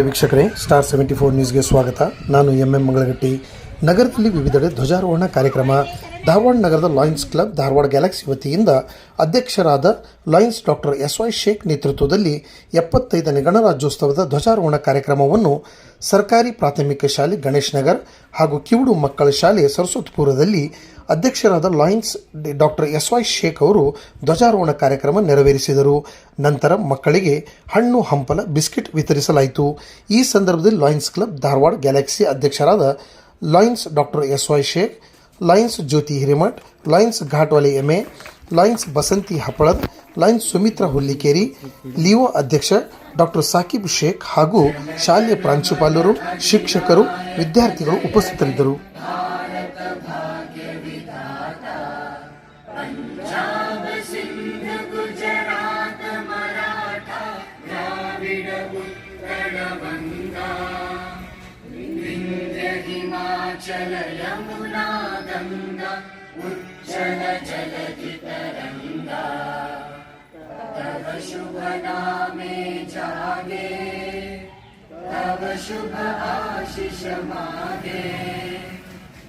ವೀಕ್ಷಕರೇ star seventy four ನ್ಯೂಸ್ಗೆ ಸ್ವಾಗತ. ನಾನು ಎಂ ಎಂ ಮಂಗಳಗಟ್ಟಿ. ನಗರದಲ್ಲಿ ವಿವಿಧೆಡೆ ಧ್ವಜಾರೋಹಣ ಕಾರ್ಯಕ್ರಮ. ಧಾರವಾಡ ನಗರದ ಲಾಯನ್ಸ್ ಕ್ಲಬ್, ಧಾರವಾಡ ಗ್ಯಾಲಕ್ಸಿ ವತಿಯಿಂದ ಅಧ್ಯಕ್ಷರಾದ Lions doctor S Y Shaikh ನೇತೃತ್ವದಲ್ಲಿ ಎಪ್ಪತ್ತೈದನೇ ಗಣರಾಜ್ಯೋತ್ಸವದ ಧ್ವಜಾರೋಹಣ ಕಾರ್ಯಕ್ರಮವನ್ನು ಸರ್ಕಾರಿ ಪ್ರಾಥಮಿಕ ಶಾಲೆ ಗಣೇಶ್ ನಗರ್ ಹಾಗೂ ಕಿವುಡು ಮಕ್ಕಳ ಶಾಲೆ ಸರಸ್ವತ್ಪುರದಲ್ಲಿ ಅಧ್ಯಕ್ಷರಾದ Lions doctor S Y Shaikh ಅವರು ಧ್ವಜಾರೋಹಣ ಕಾರ್ಯಕ್ರಮ ನೆರವೇರಿಸಿದರು. ನಂತರ ಮಕ್ಕಳಿಗೆ ಹಣ್ಣು, ಹಂಪಲ, ಬಿಸ್ಕೆಟ್ ವಿತರಿಸಲಾಯಿತು. ಈ ಸಂದರ್ಭದಲ್ಲಿ ಲಾಯನ್ಸ್ ಕ್ಲಬ್, ಧಾರವಾಡ ಗ್ಯಾಲಕ್ಸಿ ಅಧ್ಯಕ್ಷರಾದ Lions doctor S Y Shaikh Lions Jyoti Hiremath, Lions Ghatwale ಎಮೆ Lions Basanti Happalad, Lions Sumitra Hullikeri Leo ಅಧ್ಯಕ್ಷ ಡಾಕ್ಟರ್ ಸಾಕಿಬ್ ಶೇಖ್ ಹಾಗೂ ಶಾಲೆಯ ಪ್ರಾಂಶುಪಾಲರು, ಶಿಕ್ಷಕರು, ವಿದ್ಯಾರ್ಥಿಗಳು ಉಪಸ್ಥಿತರಿದ್ದರು. जलधि तरङ्गा तव शुभ नामे जागे तव शुभ आशिष मागे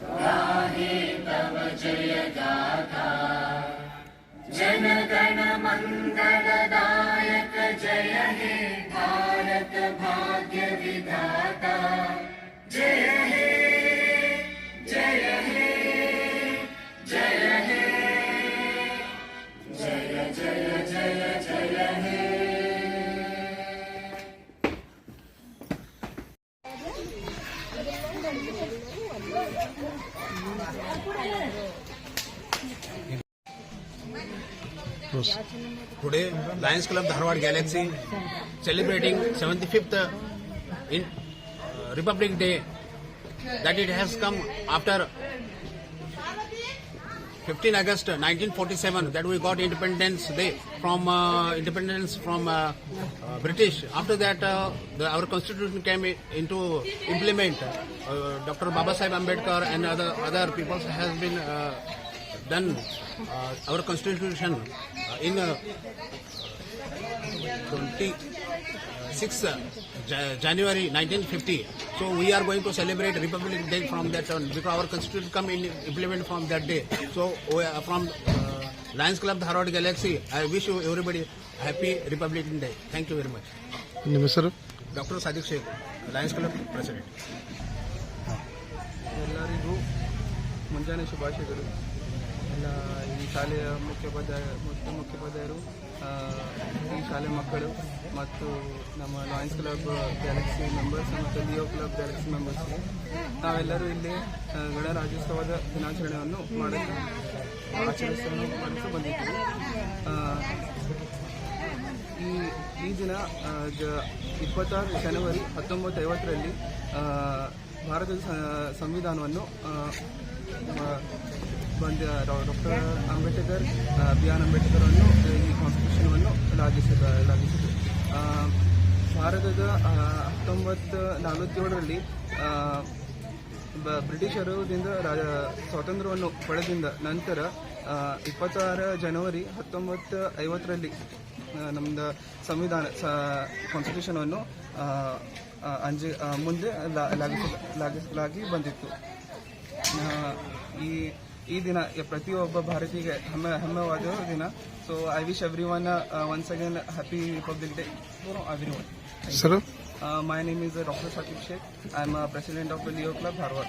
गाहे तव जय गाथा जन मङ्गलदायक जय हे भारत भाग्य विधाता जय हे जय Today, Lions Club Dharwad Galaxy celebrating 75th in uh, Republic Day that it has come after 15 August 1947 that we got independence day from uh, independence from uh, uh, British. After that, uh, the, our constitution came into implement. Uh, Dr. Baba Sahib Ambedkar and other other people has been uh, done uh, our constitution uh, in uh, 26 uh, Ja- January 1950. So we are going to celebrate Republic Day from that on because our constitution come in implement from that day. So we are from uh, Lions Club Dharwad Galaxy, I wish you everybody happy Republic Day. Thank you very much. ನಿಮ್ಮ ಹೆಸರು Dr. Sadiq Sheikh, Lions Club President. ಎಲ್ಲರಿಗೂ ಮುಂಜಾನೆ ಶುಭಾಶಯಗಳು ಎಲ್ಲ ಈ ಶಾಲೆಯ ಮುಖ್ಯೋಪಾಧ್ಯಾಯ ಮುಖ್ಯ ಮುಖ್ಯೋಪಾಧ್ಯಾಯರು ಈ ಶಾಲೆ ಮಕ್ಕಳು ಮತ್ತು ನಮ್ಮ ಲಾಯನ್ಸ್ ಕ್ಲಬ್ ಗ್ಯಾಲಕ್ಸಿ ಮೆಂಬರ್ಸ್ ಮತ್ತು ಲಿಯೋ ಕ್ಲಬ್ ಗ್ಯಾಲಕ್ಸಿ ಮೆಂಬರ್ಸ್ ನಾವೆಲ್ಲರೂ ಇಲ್ಲಿ ಗಣರಾಜ್ಯೋತ್ಸವದ ದಿನಾಚರಣೆಯನ್ನು ಮಾಡಲು ಆಚರಿಸಲು ಈ ಈ ದಿನ ಜ- ಇಪ್ಪತ್ತಾರು ಜನವರಿ ಹತ್ತೊಂಬತ್ತು ಐವತ್ತರಲ್ಲಿ ಭಾರತದ ಸಂವಿಧಾನವನ್ನು ಬಂದ doctor Ambedkar B R Ambedkar ಅನ್ನು ಈ ಕಾನ್ಸ್ಟಿಟ್ಯೂಷನನ್ನು ಲಾಗಿಸಿದ ಲಾಗಿಸಿದರು ಭಾರತದ ಹತ್ತೊಂಬತ್ತು, ನಲವತ್ತೇಳರಲ್ಲಿ ಬ್ರಿಟಿಷರದಿಂದ ರಾಜ ಸ್ವಾತಂತ್ರ್ಯವನ್ನು ಪಡೆದಿಂದ ನಂತರ ಇಪ್ಪತ್ತಾರ ಜನವರಿ ಹತ್ತೊಂಬತ್ತು ಐವತ್ತರಲ್ಲಿ ನಮ್ದು ಸಂವಿಧಾನ ಕಾನ್ಸ್ಟಿಟ್ಯೂಷನನ್ನು ಅಂಜಿ ಮುಂದೆ ಲಾಗಿಸ- ಲಾಗಿಸಲಾಗಿ ಬಂದಿತ್ತು. ಈ ಈ ದಿನ ಯ- ಪ್ರತಿಯೊಬ್ಬ ಭಾರತೀಯ ಹೆಮ್ಮೆ ಹೆಮ್ಮೆವಾದ ದಿನ. So I wish everyone once again happy Republic Day everyone sir my name is doctor Saqib Shaikh I am president of Leo Club Dharwad.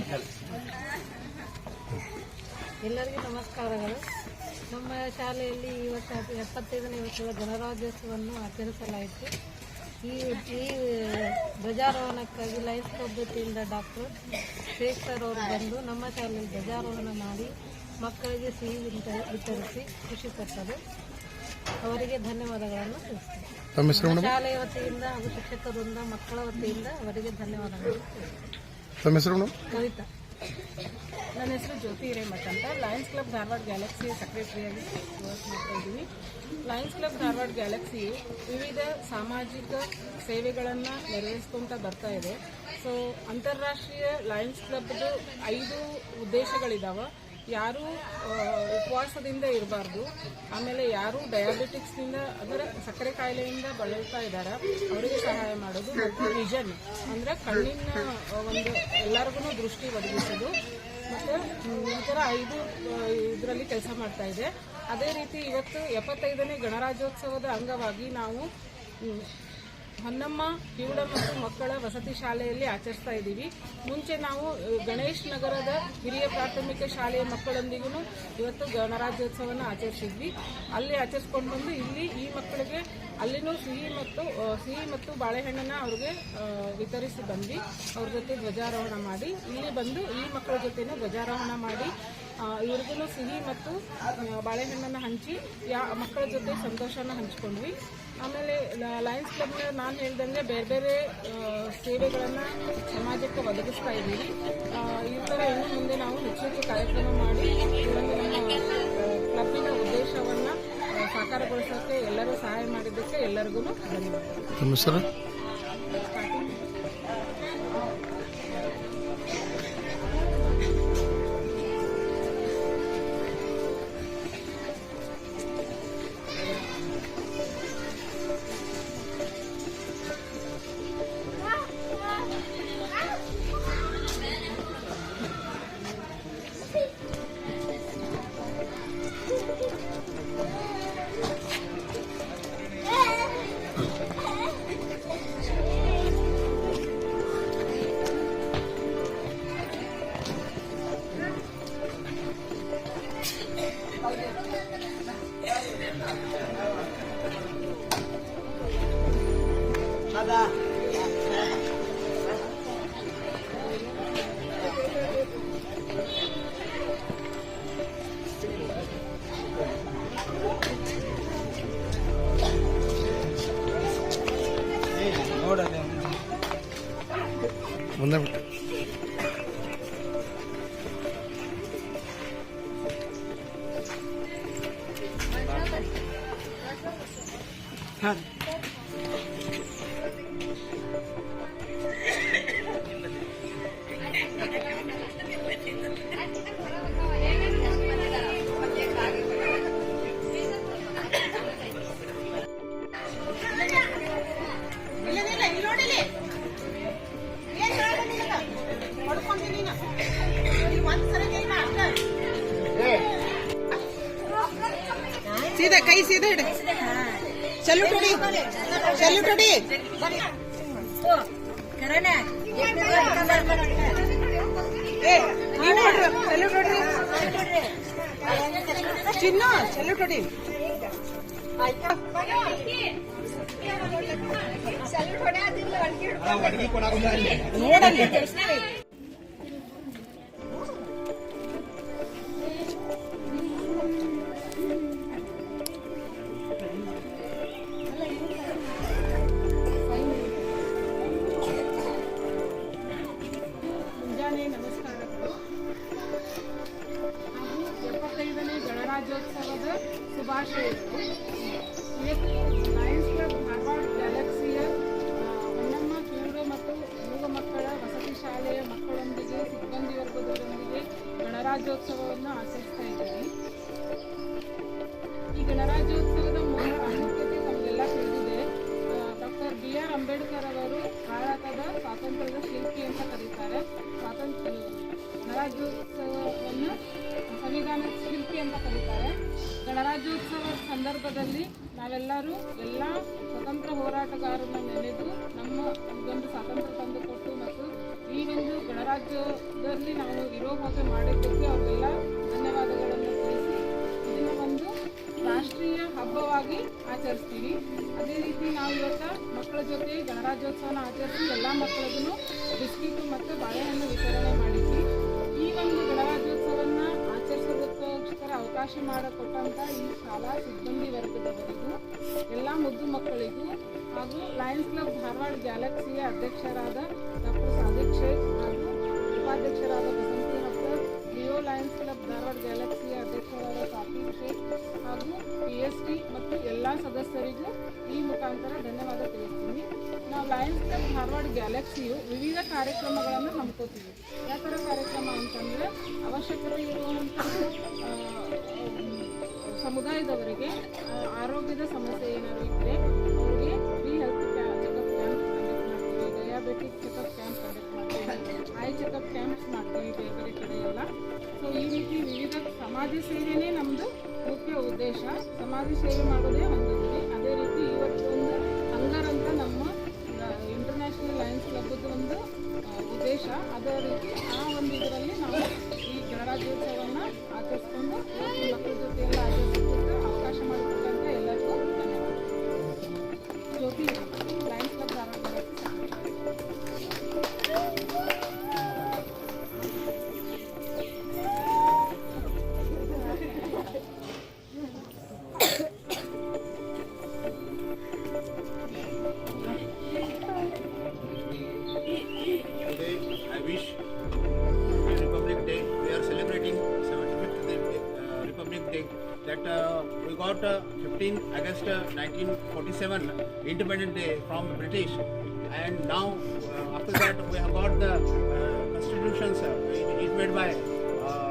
ಎಲ್ಲರಿಗೂ ನಮಸ್ಕಾರಗಳು. ನಮ್ಮ ಶಾಲೆಯಲ್ಲಿ ಇವತ್ತು ಎಪ್ಪತ್ತೈದನೇ ವರ್ಷದ ಗಣರಾಜ್ಯೋತ್ಸವವನ್ನು ಆಚರಿಸಲಾಯಿತು. ಈ ಈ ಧ್ವಜಾರೋಹಣಕ್ಕಾಗಿ ಲೈಫ್ ಪದ್ಧತಿಯಿಂದ ಡಾಕ್ಟರ್ ಶೇಖರ್ ಸರ್ ಅವರು ಬಂದು ನಮ್ಮ ಶಾಲೆಯಲ್ಲಿ ಧ್ವಜಾರೋಹಣ ಮಾಡಿ ಮಕ್ಕಳಿಗೆ ಸಿಹಿ ವಿತ- ವಿತರಿಸಿ ಖುಷಿ ಪಟ್ಟರು. ಅವರಿಗೆ ಧನ್ಯವಾದಗಳನ್ನು ಮೇಡಮ್? ಶಾಲೆಯ ವತಿಯಿಂದ ಹಾಗೂ ಶಿಕ್ಷಕರಿಂದ ಮಕ್ಕಳ ವತಿಯಿಂದ ಅವರಿಗೆ ಧನ್ಯವಾದಗಳು. ಕವಿತಾ. ನನ್ನ ಹೆಸರು ಜ್ಯೋತಿ ಹಿರೇಮಠ ಅಂತ. ಲಯನ್ಸ್ ಕ್ಲಬ್ ಧಾರವಾಡ ಗ್ಯಾಲಕ್ಸಿ ಸೆಕ್ರೆಟರಿಯಾಗಿ ವರ್ಕ್ ಮಾಡ್ತಾ ಇದ್ದೀವಿ ಲಯನ್ಸ್ ಕ್ಲಬ್ ಧಾರವಾಡ ಗ್ಯಾಲಕ್ಸಿ ವಿವಿಧ ಸಾಮಾಜಿಕ ಸೇವೆಗಳನ್ನು ನೆರವೇರಿಸ್ಕೊಂತ ಬರ್ತಾ ಇದೆ. ಸೊ ಅಂತಾರಾಷ್ಟ್ರೀಯ ಲಯನ್ಸ್ ಕ್ಲಬ್ದು ಐದು ಉದ್ದೇಶಗಳಿದಾವೆ. ಯಾರೂ ಉಪವಾಸದಿಂದ ಇರಬಾರ್ದು. ಆಮೇಲೆ ಯಾರು ಡಯಾಬಿಟಿಕ್ಸ್ನಿಂದ ಅಂದರೆ ಸಕ್ಕರೆ ಕಾಯಿಲೆಯಿಂದ ಬಳಲ್ತಾ ಇದ್ದಾರೆ, ಅವರಿಗೆ ಸಹಾಯ ಮಾಡೋದು ಮತ್ತು ವಿಷನ್ ಅಂದರೆ ಕಣ್ಣಿನ ಒಂದು ಎಲ್ಲರಿಗೂ ದೃಷ್ಟಿ ಒದಗಿಸೋದು. ಮತ್ತು ಈ ಥರ ಐದು ಇದರಲ್ಲಿ ಕೆಲಸ ಮಾಡ್ತಾ ಇದೆ. ಅದೇ ರೀತಿ ಇವತ್ತು ಎಪ್ಪತ್ತೈದನೇ ಗಣರಾಜ್ಯೋತ್ಸವದ ಅಂಗವಾಗಿ ನಾವು ಹೊನ್ನಮ್ಮ, ಕಿವುಡ ಮತ್ತು ಮಕ್ಕಳ ವಸತಿ ಶಾಲೆಯಲ್ಲಿ ಆಚರಿಸ್ತಾ ಇದ್ದೀವಿ. ಮುಂಚೆ ನಾವು ಗಣೇಶ್ ನಗರದ ಹಿರಿಯ ಪ್ರಾಥಮಿಕ ಶಾಲೆಯ ಮಕ್ಕಳೊಂದಿಗೂ ಇವತ್ತು ಗಣರಾಜ್ಯೋತ್ಸವವನ್ನು ಆಚರಿಸಿದ್ವಿ. ಅಲ್ಲಿ ಆಚರಿಸ್ಕೊಂಡು ಬಂದು ಇಲ್ಲಿ ಈ ಮಕ್ಕಳಿಗೆ ಅಲ್ಲಿನೂ ಸಿಹಿ ಮತ್ತು ಸಿಹಿ ಮತ್ತು ಬಾಳೆಹಣ್ಣನ್ನ ಅವ್ರಿಗೆ ವಿತರಿಸಿ ಬಂದ್ವಿ. ಅವ್ರ ಜೊತೆ ಧ್ವಜಾರೋಹಣ ಮಾಡಿ. ಇಲ್ಲಿ ಬಂದು ಈ ಮಕ್ಕಳ ಜೊತೆನೂ ಧ್ವಜಾರೋಹಣ ಮಾಡಿ. ಇವ್ರಿಗೂ ಸಿಹಿ ಮತ್ತು ಬಾಳೆಹಣ್ಣನ್ನು ಹಂಚಿ, ಯಾ, ಮಕ್ಕಳ ಜೊತೆ ಸಂತೋಷನ ಹಂಚ್ಕೊಂಡ್ವಿ. ಆಮೇಲೆ ಲಯನ್ಸ್ ಕ್ಲಬ್ನ ನಾನು ಹೇಳ್ದಂಗೆ ಬೇರೆ ಬೇರೆ ಸೇವೆಗಳನ್ನು ಸಮಾಜಕ್ಕೆ ಒದಗಿಸ್ತಾ ಇದ್ದೀವಿ. ಈ ಥರ ಇನ್ನು ಮುಂದೆ ನಾವು ಹೆಚ್ಚು ಹೆಚ್ಚು ಕಾರ್ಯಕ್ರಮ ಮಾಡಿ ಇದೊಂದು ನಮ್ಮ ಕ್ಲಬ್ಬಿನ ಉದ್ದೇಶವನ್ನು ಸಾಕಾರಗೊಳಿಸೋಕ್ಕೆ ಎಲ್ಲರೂ ಸಹಾಯ ಮಾಡಿದ್ದಕ್ಕೆ ಎಲ್ಲರಿಗೂ ಧನ್ಯವಾದ 看。ನೋಡಲ್ಲಿ ಅಂಬೇಡ್ಕರ್ ಅವರು ಭಾರತದ ಸ್ವಾತಂತ್ರ್ಯದ ಶಿಲ್ಪಿ ಅಂತ ಕರೀತಾರೆ. ಸ್ವಾತಂತ್ರ್ಯ, ಗಣರಾಜ್ಯೋತ್ಸವವನ್ನು ಸಂವಿಧಾನ ಶಿಲ್ಪಿ ಅಂತ ಕರೀತಾರೆ. ಗಣರಾಜ್ಯೋತ್ಸವದ ಸಂದರ್ಭದಲ್ಲಿ ನಾವೆಲ್ಲರೂ ಎಲ್ಲ ಸ್ವತಂತ್ರ ಹೋರಾಟಗಾರರನ್ನು ನೆನೆದು ನಮ್ಮ ಒಂದು ಸ್ವಾತಂತ್ರ್ಯ ತಂದುಕೊಟ್ಟು ಮತ್ತು ಈ ಒಂದು ಗಣರಾಜ್ಯದಲ್ಲಿ ನಾವು ಇರೋ ಹಾಗೆ ಮಾಡಿದ್ದಕ್ಕೆ ಅವರೆಲ್ಲ ಧನ್ಯವಾದಗಳನ್ನು ತಿಳಿಸಿ, ಇದನ್ನು ಒಂದು ರಾಷ್ಟ್ರೀಯ ಹಬ್ಬವಾಗಿ ಆಚರಿಸ್ತೀವಿ. ಅದೇ ರೀತಿ ನಾವು ಇವತ್ತು ಮಕ್ಕಳ ಜೊತೆ, ಗಣರಾಜ್ಯೋತ್ಸವನ ಆಚರಿಸಿ ಎಲ್ಲ ಮಕ್ಕಳಿಗೂ ಬಿಸ್ಕಿಟ್ ಮತ್ತು ಬಾಳೆಹಣ್ಣು ವಿತರಣೆ ಮಾಡಿದ್ವಿ. ಈ ಒಂದು ಗಣರಾಜ್ಯೋತ್ಸವನ್ನ ಆಚರಿಸೋದಕ್ಕೋಸ್ಕರ ಅವಕಾಶ ಮಾಡಿಕೊಟ್ಟಂತ ಈ ಶಾಲಾ ಸಿಬ್ಬಂದಿ ವರ್ಗದವರಿಗೂ, ಎಲ್ಲ ಮುದ್ದು ಮಕ್ಕಳಿಗೂ ಹಾಗೂ ಲಯನ್ಸ್ ಕ್ಲಬ್ ಧಾರವಾಡ ಗ್ಯಾಲಕ್ಸಿಯ ಅಧ್ಯಕ್ಷರಾದ ಡಾಕ್ಟರ್ ಸಾದಿಕ್ ಶೇಖ್ ಹಾಗೂ ಉಪಾಧ್ಯಕ್ಷರಾದ ಲಯನ್ಸ್ ಕ್ಲಬ್ ಧಾರವಾಡ ಗ್ಯಾಲಕ್ಸಿಯ ಅಧ್ಯಕ್ಷರಾದ ಸಾಕಿಬ್ ಶೇಖ್ ಹಾಗೂ ಪಿ ಎಸ್ ಟಿ ಮತ್ತು ಎಲ್ಲ ಸದಸ್ಯರಿಗೂ ಈ ಮುಖಾಂತರ ಧನ್ಯವಾದ ತಿಳಿಸ್ತೀನಿ. ನಾವು ಲಯನ್ಸ್ ಕ್ಲಬ್ ಧಾರವಾಡ ಗ್ಯಾಲಕ್ಸಿಯು ವಿವಿಧ ಕಾರ್ಯಕ್ರಮಗಳನ್ನು ಹಮ್ಮಿಕೋತೀವಿ ಯಾವ ಥರ ಕಾರ್ಯಕ್ರಮ ಅಂತಂದರೆ ಅವಶ್ಯಕತೆ ಇರುವಂಥ ಸಮುದಾಯದವರಿಗೆ ಆರೋಗ್ಯದ ಸಮಸ್ಯೆ ಏನಾದರೂ ಇದ್ದರೆ ಅವರಿಗೆ free health checkup camp conduct ಮಾಡ್ತೀವಿ. ಡಯಾಬಿಟಿಕ್ ಚೆಕಪ್ ಕ್ಯಾಂಪ್ ಕಂಡಕ್ಟ್ ಮಾಡ್ತೀವಿ. ಐ ಚೆಕಪ್ ಕ್ಯಾಂಪ್ಸ್ ಮಾಡ್ತೀವಿ ಬೇರೆ ಬೇರೆ ಕಡೆಯೆಲ್ಲ ಈ ರೀತಿ ವಿವಿಧ ಸಮಾಜ ಸೇವೆನೇ ನಮ್ಮದು ಮುಖ್ಯ ಉದ್ದೇಶ. ಸಮಾಜ ಸೇವೆ ಮಾಡೋದೇ ಒಂದು ಅದೇ ರೀತಿ ಇವತ್ತು ಒಂದು ಹಂಗರ್ ಅಂತ ನಮ್ಮ ಇಂಟರ್ನ್ಯಾಷನಲ್ ಲಯನ್ಸ್ ಕ್ಲಬ್ದು ಒಂದು ಉದ್ದೇಶ. ಅದೇ ರೀತಿ ಆ ಒಂದು ಇದರಲ್ಲಿ ನಾವು ಈ ಗಣರಾಜ್ಯೋತ್ಸವವನ್ನು ಆಚರಿಸ್ಕೊಂಡು uh, Day. That uh, we got uh, 15 August uh, 1947 Independent Day from British, and now uh, after that we have got the uh, constitutions. Uh, it is made by. Uh,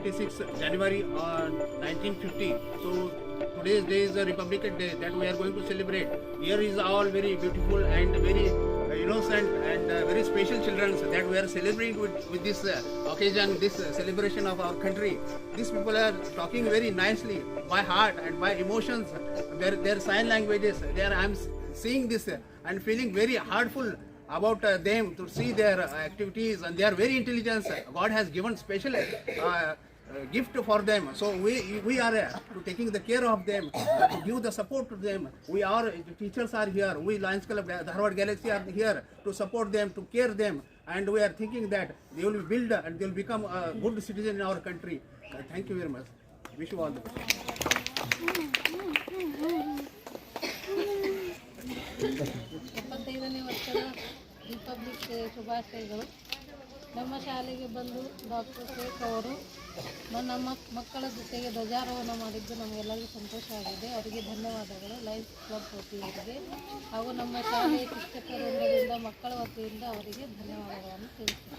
26 January on 1950. So today's day is a Republican Day that we are going to celebrate. Here is all very beautiful and very uh, innocent and uh, very special children that we are celebrating with, with this uh, occasion, this uh, celebration of our country. These people are talking very nicely by heart and by emotions. Their, their sign languages. I'm seeing this uh, and feeling very heartful about uh, them to see their uh, activities and they are very intelligent. God has given special gift for them. So we we are uh, to taking the care of them, uh, to give the support to them. We are the teachers are here. We Lions Club uh, Harvard Galaxy are here to support them, to care them, and we are thinking that they will build and they will become a good citizen in our country. Uh, thank you very much. Wish you all the best. ಎಪ್ಪತ್ತೈದನೇ ವರ್ಷದ republic day ಶುಭಾಶಯಗಳು ನಮ್ಮ ಶಾಲೆಗೆ ಬಂದು doctor Sheikh ಅವರು ನನ್ನ ಮಕ್ ಮಕ್ಕಳ ಜೊತೆಗೆ ಧ್ವಜಾರೋಹಣ ಮಾಡಿದ್ದು ನಮಗೆಲ್ಲರಿಗೂ ಸಂತೋಷ ಆಗಿದೆ. ಅವರಿಗೆ ಧನ್ಯವಾದಗಳು. ಲೈಫ್ ಕ್ಲಬ್ ವತಿಯವರಿಗೆ ಹಾಗೂ ನಮ್ಮ ಶಾಲೆಯ ಶಿಕ್ಷಕರಿಂದ ಮಕ್ಕಳ ವತಿಯಿಂದ ಅವರಿಗೆ ಧನ್ಯವಾದಗಳನ್ನು ತಿಳಿಸ್ತೀನಿ.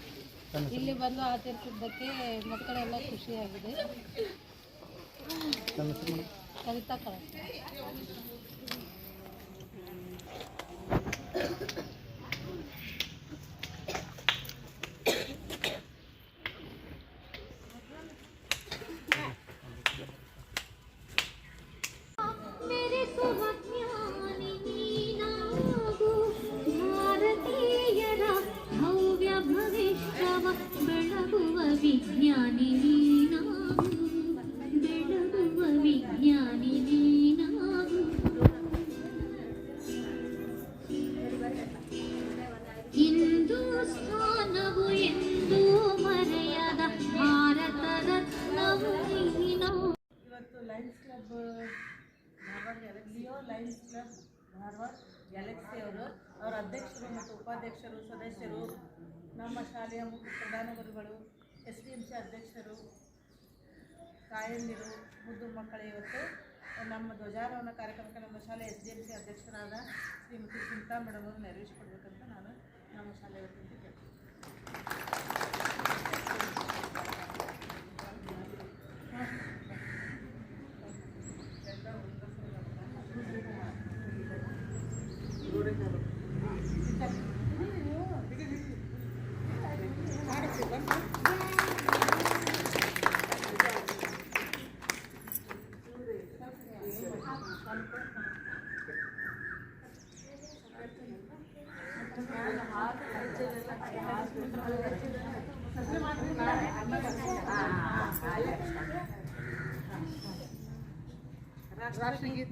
ಇಲ್ಲಿ ಬಂದು ಆಚರಿಸಿದ್ದಕ್ಕೆ ಮಕ್ಕಳೆಲ್ಲ ಖುಷಿಯಾಗಿದೆ. Kavita Kalasa. Lions Club, Dharwad Galaxy Leo Lions Club, Dharwad Galaxy ಅವರು. ಅವರ ಅಧ್ಯಕ್ಷರು ಮತ್ತು ಉಪಾಧ್ಯಕ್ಷರು, ಸದಸ್ಯರು, ನಮ್ಮ ಶಾಲೆಯ ಮುಖ್ಯ ಪ್ರಧಾನ ಗುರುಗಳು ಎಸ್ ಡಿ ಎಂ ಸಿ ಅಧ್ಯಕ್ಷರು, ತಾಯಂದಿರು, ಮುದ್ದು ಮಕ್ಕಳು ಇವತ್ತು. ನಮ್ಮ ಧ್ವಜಾರೋಹಣ ಕಾರ್ಯಕ್ರಮಕ್ಕೆ ನಮ್ಮ ಶಾಲೆ ಎಸ್ ಡಿ ಎಂ ಸಿ ಅಧ್ಯಕ್ಷರಾದ ಶ್ರೀಮತಿ ಚಿಂತಾ ಮೇಡಮ್ ಅವರು ನೆರವೇರಿಸಿಕೊಡ್ಬೇಕಂತ ನಾನು ನಮ್ಮ ಶಾಲೆ ವತಿಯಿಂದ ಕೇಳ್ತೀನಿ. rushing it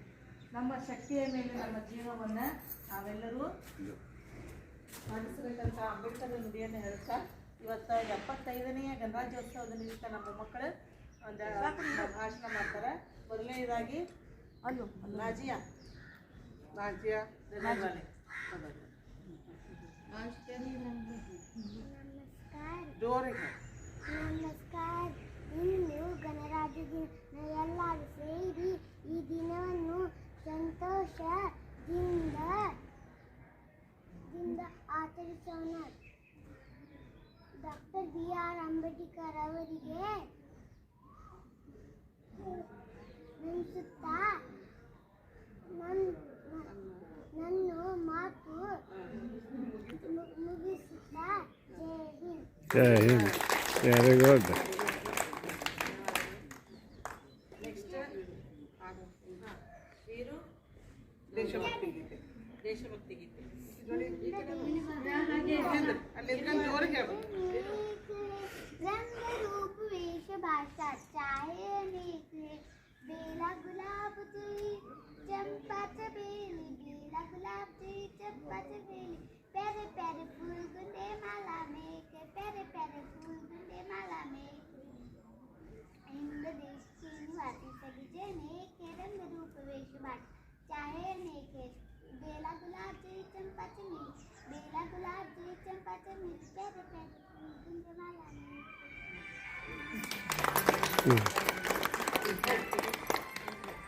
ನಮ್ಮ ಶಕ್ತಿಯ ಮೇಲೆ ನಮ್ಮ ಜೀವವನ್ನ ನಾವೆಲ್ಲರೂ ಮಾಡಿಸಬೇಕಂತ ಅಂಬೇಡ್ಕರ್ ನುಡಿಯನ್ನು ಹೇಳ್ತಾ ಇವತ್ತ ಎಪ್ಪತ್ತೈದನೆಯ ಗಣರಾಜ್ಯೋತ್ಸವದ ನಿಮಿತ್ತ ನಮ್ಮ ಮಕ್ಕಳು ಒಂದು ಭಾಷಣ ಮಾಡ್ತಾರೆ. ಮೊದಲನೇದಾಗಿ ಅಲ್ಲೂ ರಾಜಿಯಾ ರಾಜಿಯಾ ನಮಸ್ಕಾರ. ಇನ್ನು ಗಣರಾಜ್ಯದ ದಿನ ಎಲ್ಲರೂ ಸೇರಿ ಈ ದಿನವನ್ನು ಸಂತೋಷದಿಂದ, ದಿಂದ ಆಚರಿಸೋಣ. ಡಾಕ್ಟರ್ ಬಿ ಆರ್ ಅಂಬೇಡ್ಕರ್ ಅವರಿಗೆ ನೆನೆಸುತ್ತಾ ನನ್ನ ಮಾತು ಮುಗಿಸುತ್ತಾ. Jai Hind. Very good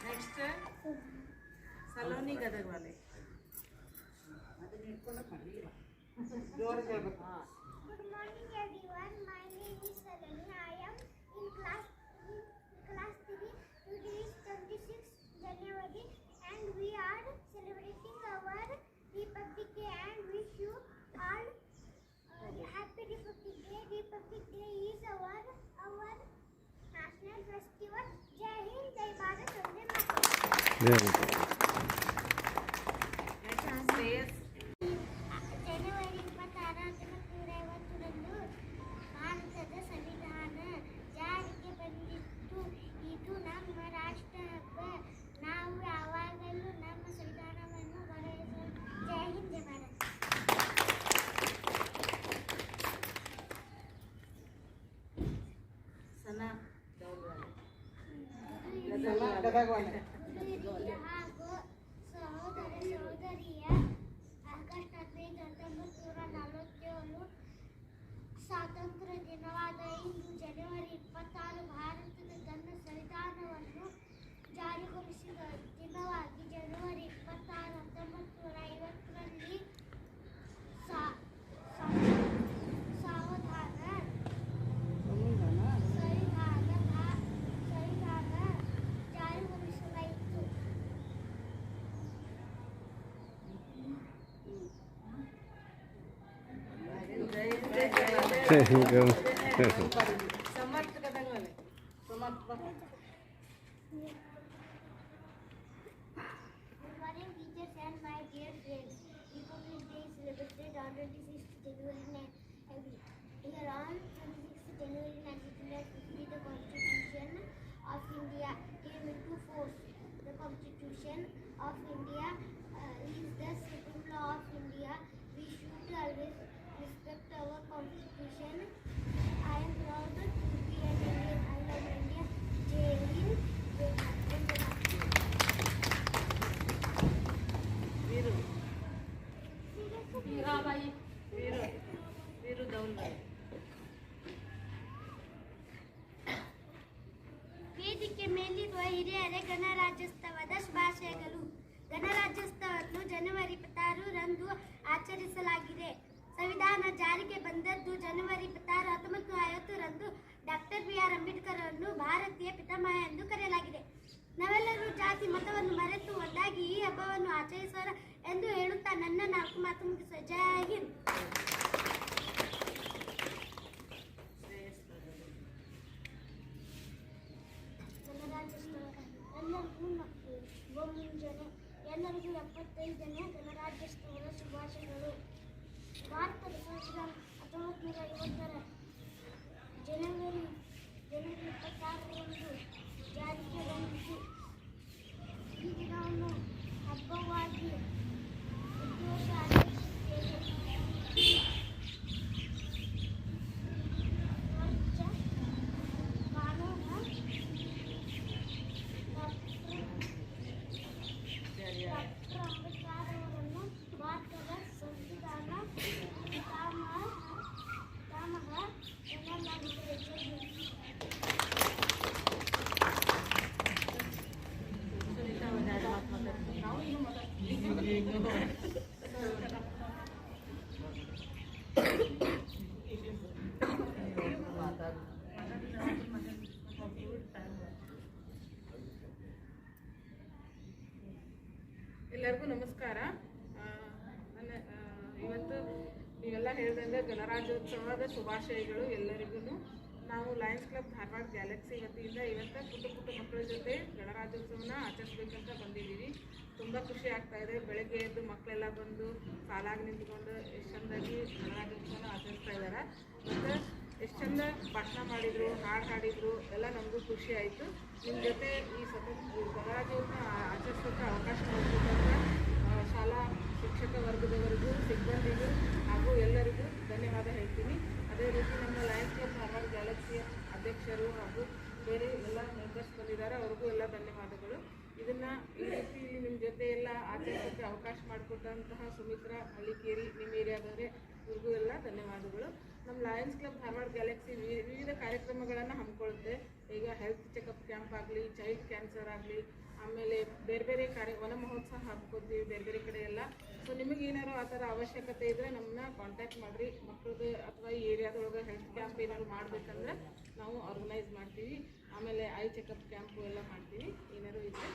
next Saloni Gadag వాళ్ళే జోరు చేయబట్టు There we go. Gracias. Here you go. ಹಿರಿಯರೇ ಗಣರಾಜ್ಯೋತ್ಸವದ ಶುಭಾಶಯಗಳು. ಗಣರಾಜ್ಯೋತ್ಸವವನ್ನು ಜನವರಿ ಇಪ್ಪತ್ತಾರರಂದು ಆಚರಿಸಲಾಗಿದೆ. ಸಂವಿಧಾನ ಜಾರಿಗೆ ಬಂದದ್ದು ಜನವರಿ ಇಪ್ಪತ್ತಾರು, ಹತ್ತೊಂಬತ್ತು ಐವತ್ತರಂದು ಡಾಕ್ಟರ್ ಬಿ ಆರ್ ಅಂಬೇಡ್ಕರ್ ಅವರನ್ನು ಭಾರತೀಯ ಪಿತಾಮಹ ಎಂದು ಕರೆಯಲಾಗಿದೆ. ನಾವೆಲ್ಲರೂ ಜಾತಿ ಮತವನ್ನು ಮರೆತು ಒಂದಾಗಿ ಈ ಹಬ್ಬವನ್ನು ಆಚರಿಸೋಣ ಎಂದು ಹೇಳುತ್ತಾ ನನ್ನ ನಾಲ್ಕು ಮಾತು ಎಲ್ಲರಿಗೂ ನಮಸ್ಕಾರ. ನನ್ನ ಇವತ್ತು ನೀವೆಲ್ಲ ಹೇಳ್ದಂಗೆ ಗಣರಾಜ್ಯೋತ್ಸವದ ಶುಭಾಶಯಗಳು ಎಲ್ಲರಿಗೂ ನಾವು ಲಯನ್ಸ್ ಕ್ಲಬ್ ಧಾರವಾಡ ಗ್ಯಾಲಕ್ಸಿ ವತಿಯಿಂದ ಇವತ್ತು ಪುಟ್ಟ ಪುಟ್ಟ ಮಕ್ಕಳ ಜೊತೆ ಗಣರಾಜ್ಯೋತ್ಸವನ ಆಚರಿಸ್ಬೇಕಂತ ಬಂದಿದ್ದೀವಿ. ತುಂಬ ಖುಷಿ ಆಗ್ತಾ ಇದೆ. ಬೆಳಗ್ಗೆ ಎದ್ದು ಮಕ್ಕಳೆಲ್ಲ ಬಂದು ಸಾಲಾಗಿ ನಿಂತ್ಕೊಂಡು ಚಂದಾಗಿ ಗಣರಾಜ್ಯೋತ್ಸವನ ಆಚರಿಸ್ತಾ ಇದ್ದಾರೆ ಮತ್ತು ಎಷ್ಟು ಚಂದ ಭಾಷಣ ಮಾಡಿದರು, ಹಾಡು ಹಾಡಿದರು, ಎಲ್ಲ ನಮಗೂ ಖುಷಿ ಆಯಿತು. ನಿಮ್ಮ ಜೊತೆ ಈ ಸತತ ಗಣರಾಜ್ಯವನ್ನು ಆಚರಿಸೋಕ್ಕೆ ಅವಕಾಶ ಮಾಡಿಕೊಟ್ಟಂತ ಶಾಲಾ ಶಿಕ್ಷಕ ವರ್ಗದವರಿಗೂ, ಸಿಬ್ಬಂದಿಗೂ ಹಾಗೂ ಎಲ್ಲರಿಗೂ ಧನ್ಯವಾದ ಹೇಳ್ತೀನಿ. ಅದೇ ರೀತಿ ನಮ್ಮ ಲಯನ್ಸ್ ಕ್ಲಬ್ ಧಾರವಾಡ ಗ್ಯಾಲಕ್ಸಿಯ ಅಧ್ಯಕ್ಷರು ಹಾಗೂ ಬೇರೆ ಎಲ್ಲ ಮೆಂಬರ್ಸ್ ಬಂದಿದ್ದಾರೆ, ಅವ್ರಿಗೂ ಎಲ್ಲ ಧನ್ಯವಾದಗಳು. ಇದನ್ನು ಈ ರೀತಿ ನಿಮ್ಮ ಜೊತೆ ಎಲ್ಲ ಆಚರಿಸೋಕೆ ಅವಕಾಶ ಮಾಡಿಕೊಟ್ಟಂತಹ ಸುಮಿತ್ರಾ ಹಳ್ಳಿಕೇರಿ ನಿಮ್ಮ ಏರಿಯಾದವರೇ ಇವ್ರಿಗೂ ಎಲ್ಲ ಧನ್ಯವಾದಗಳು. ನಮ್ಮ ಲಯನ್ಸ್ ಕ್ಲಬ್ ಧಾರವಾಡ ಗ್ಯಾಲಕ್ಸಿ ವಿವಿಧ ಕಾರ್ಯಕ್ರಮಗಳನ್ನು ಹಮ್ಮಿಕೊಳ್ಳುತ್ತೆ. ಈಗ ಹೆಲ್ತ್ ಚೆಕಪ್ ಕ್ಯಾಂಪ್ ಆಗಲಿ ಚೈಲ್ಡ್ ಕ್ಯಾನ್ಸರ್ ಆಗಲಿ, ಆಮೇಲೆ ಬೇರೆ ಬೇರೆ ಕಾರ್ಯ ವನ ಮಹೋತ್ಸವ ಹಾಕ್ಕೋತೀವಿ ಬೇರೆ ಬೇರೆ ಕಡೆ ಎಲ್ಲ. ಸೊ ನಿಮಗೆ ಏನಾರು ಆ ಥರ ಅವಶ್ಯಕತೆ ಇದ್ದರೆ ನಮ್ಮನ್ನ ಕಾಂಟ್ಯಾಕ್ಟ್ ಮಾಡಿರಿ. ಮಕ್ಕಳದ್ದು ಅಥವಾ ಈ ಏರಿಯಾದೊಳಗೆ ಹೆಲ್ತ್ ಕ್ಯಾಂಪ್ ಏನಾದ್ರು ಮಾಡಬೇಕಂದ್ರೆ ನಾವು ಆರ್ಗನೈಸ್ ಮಾಡ್ತೀವಿ. ಆಮೇಲೆ ಐ ಚೆಕಪ್ ಕ್ಯಾಂಪು ಎಲ್ಲ ಮಾಡ್ತೀವಿ. ಏನಾದ್ರು ಇದ್ದರೆ